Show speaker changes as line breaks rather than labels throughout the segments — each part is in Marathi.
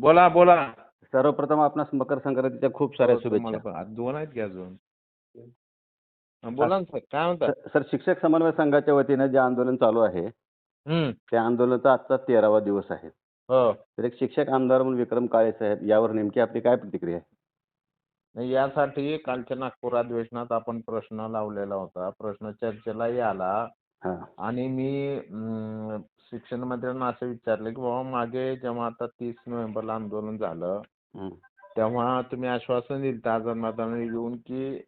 बोला बोला.
सर्वप्रथम आपणास मकर संक्रांतीच्या खूप साऱ्या
हो, तुम्हाला
शुभेच्छा.
पण. दोन आहेत की अजून? हा, बोला ना सर काय म्हणता?
सर- सर शिक्षक समन्वय संघाच्या वतीनं जे आंदोलन चालू आहे
हम्म.
त्या आंदोलनाचा आजचा तेरावा दिवस आहे.
हो.
तर एक शिक्षक आमदार म्हणून विक्रम काळे साहेब यावर नेमकी आपली काय प्रतिक्रिया आहे?
नाही, यासाठी कालच्या नागपूर अधिवेशनात आपण प्रश्न लावलेला होता. प्रश्न चर्चेलाही आला. आणि मी शिक्षण मंत्र्यांना असं विचारलं की बाबा मागे जेव्हा आता तीस नोव्हेंबरला आंदोलन झालं. तेव्हा तुम्ही आश्वासन दिलं आझाद येऊन की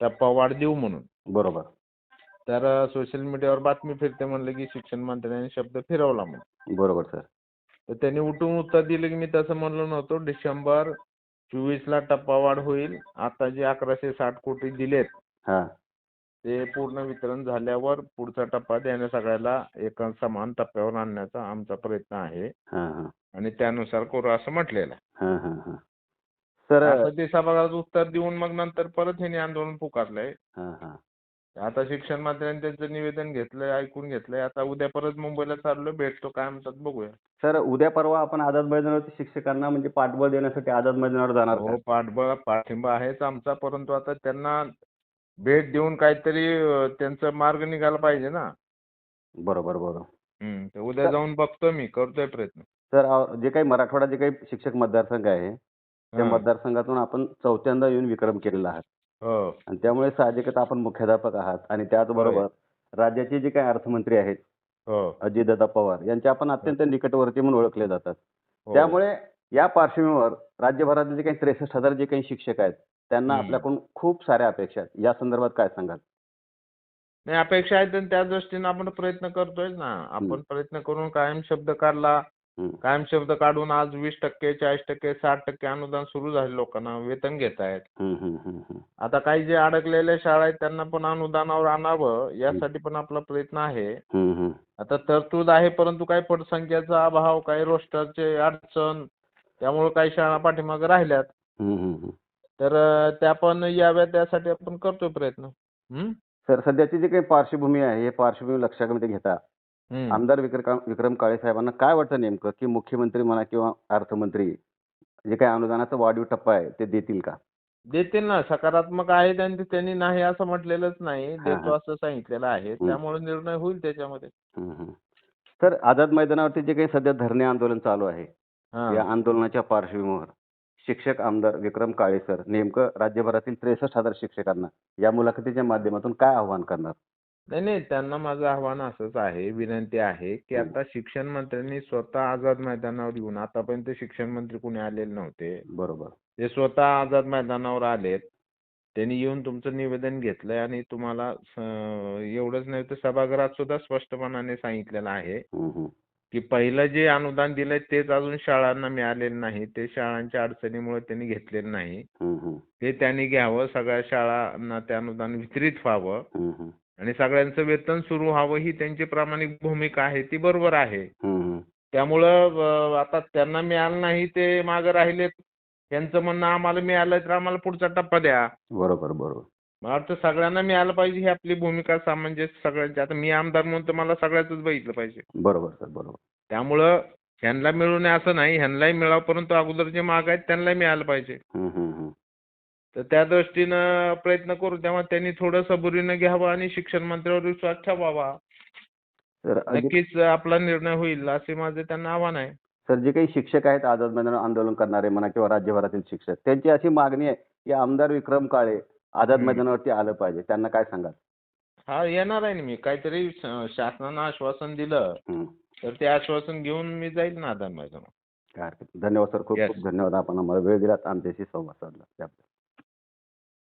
टप्पा वाढ देऊ म्हणून.
बरोबर.
तर सोशल मीडियावर बातमी फिरते म्हणलं की शिक्षण मंत्र्यांनी शब्द फिरवला म्हणून.
बरोबर सर.
तर त्यांनी उठून उत्तर दिलं की मी तसं म्हणलो नव्हतो. डिसेंबर चोवीसला टप्पावाढ होईल. आता जे अकराशे साठ कोटी दिलेत ते पूर्ण वितरण झाल्यावर पुढचा टप्पा देण्या सगळ्याला एका समान टप्प्यावर आणण्याचा आमचा प्रयत्न आहे.
हा हा.
आणि त्यानुसार करू असं म्हटलेलं आहे.
हा हा हा. सर
असं ते सभागृहात उत्तर देऊन मग नंतर परत ह्यांनी आंदोलन पुकारलंय.
हा हा.
आता शिक्षण मंत्र्यांनी त्यांचं निवेदन घेतलंय ऐकून घेतलंय. आता उद्या परत मुंबईला चाललोय भेटतो काय म्हणतात बघूया.
सर उद्या परवा आपण आझाद मैदानावरती शिक्षकांना म्हणजे पाठबळ देण्यासाठी आझाद मैदानावर जाणार?
हो पाठबळ पाठिंबा आहेच आमचा. परंतु आता त्यांना भेट देऊन काहीतरी त्यांचा मार्ग निघाला पाहिजे ना.
बरोबर बरोबर.
हम्म, तर उद्या जाऊन बघतो मी करतोय प्रयत्न.
सर अ, जे काही मराठवाडा जे काही शिक्षक मतदारसंघ आहे त्या
हा.
मतदारसंघातून आपण चौथ्यांदा येऊन विक्रम केलेला आहात.
हो.
आणि त्यामुळे साहजिकच आपण मुख्याध्यापक आहात. आणि त्याचबरोबर राज्याचे जे काही अर्थमंत्री आहेत
हो.
अजितदादा पवार यांचे आपण अत्यंत निकटवर्ती म्हणून ओळखले जातात.
हो.
त्यामुळे या पार्श्वभूमीवर राज्यभरातले जे काही त्रेसष्ट हजार जे काही शिक्षक आहेत त्यांना
हम्म.
आपल्याकडून खूप साऱ्या अपेक्षा आहेत या संदर्भात काय सांगाल
नाही अपेक्षा आहेत आणि त्या दृष्टीने आपण प्रयत्न करतोय ना आपण प्रयत्न करून कायम शब्द काढला
हम्म.
कायम शब्द काढून आज वीस टक्के चाळीस टक्के साठ टक्के अनुदान सुरू झाले लोकांना वेतन घेत आहेत
हम्म, हम्म, हम्म, हम्म.
आता काही जे अडकलेल्या शाळा आहेत त्यांना पण अनुदानावर आणावं यासाठी पण आपला प्रयत्न आहे
हम्म, हम्म.
आता तरतूद आहे परंतु काही पटसंख्याचा अभाव काही रोस्टरचे अडचण त्यामुळे काही शाळा पाठीमागे राहिल्यात
हम्म, हम्म, हम्म.
तर त्या पण याव्या त्यासाठी आपण करतोय प्रयत्न?
सर सध्याची जी काही पार्श्वभूमी आहे हे पार्श्वभूमी लक्षामध्ये घेता. आमदार विक्रम काळे साहेबांना काय वाटतं नेमकं की मुख्यमंत्री म्हणा किंवा अर्थमंत्री जे काही अनुदानाचा वाढीव टप्पा आहे ते देतील का
देतील ना सकारात्मक आहे त्यांनी त्यांनी नाही असं म्हटलेलंच नाही देतो. असं सांगितलेलं आहे त्यामुळे निर्णय होईल त्याच्यामध्ये.
सर आझाद मैदानावरती जे काही सध्या धरणे आंदोलन चालू आहे. या आंदोलनाच्या पार्श्वभूमीवर शिक्षक आमदार विक्रम काळे सर नेमकं राज्यभरातील त्रेसष्ट हजार शिक्षकांना या मुलाखतीच्या माध्यमातून काय आव्हान करणार
नाही नाही त्यांना माझं आव्हान असंच आहे विनंती आहे की. आता शिक्षण मंत्र्यांनी स्वतः आझाद मैदानावर येऊन आतापर्यंत शिक्षण मंत्री कोणी आलेले नव्हते
बरोबर
ते स्वतः आझाद मैदानावर आलेत त्यांनी येऊन तुमचं निवेदन घेतलंय आणि तुम्हाला एवढंच नाही तर सभागृहात सुद्धा स्पष्टपणाने सांगितलेलं आहे. की पहिलं जे अनुदान दिलंय तेच अजून शाळांना मिळालेलं नाही. ते शाळांच्या अडचणीमुळे त्यांनी घेतलेलं नाही. ते त्यांनी घ्यावं सगळ्या शाळांना ते अनुदान वितरित व्हावं. आणि सगळ्यांचं वेतन सुरू व्हावं ही त्यांची प्रामाणिक भूमिका आहे ती बरोबर आहे. त्यामुळं आता त्यांना मिळालं नाही ते मागं राहिलेत. त्यांचं म्हणणं आम्हाला मिळालं तर आम्हाला पुढचा टप्पा द्या.
बरोबर बरोबर.
मला वाटतं सगळ्यांना मिळालं पाहिजे ही आपली भूमिका सामंजस्य सगळ्यांची. आता मी आमदार म्हणून तर मला सगळ्याच बघितलं पाहिजे.
बरोबर सर बरोबर.
त्यामुळं ह्यांना मिळू नये असं नाही ह्यांनाही मिळावं परंतु अगोदर जे माग आहेत त्यांनाही मिळालं पाहिजे. तर त्या दृष्टीनं प्रयत्न करू तेव्हा त्यांनी थोडं सबुरीनं घ्यावं आणि शिक्षण मंत्र्यावर विश्वास ठेवावा.
सर
नक्कीच आपला निर्णय होईल असे माझे त्यांना आव्हान आहे.
सर जे काही शिक्षक आहेत आझाद मैदानावर आंदोलन करणारे म्हणा किंवा राज्यभरातील शिक्षक त्यांची अशी मागणी आहे की आमदार विक्रम काळे आझाद. मैदानावरती आलं पाहिजे. त्यांना काय सांगाल?
हा येणार आहे ना मी. काहीतरी शासनानं आश्वासन दिलं. तर ते आश्वासन घेऊन मी जाईल ना आधार मैदानावर.
काय हरकत नाही. धन्यवाद सर. खूप. खूप धन्यवाद. आपण आम्हाला वेळ दिलात. आमच्याशी संवाद साधला. त्याबद्दल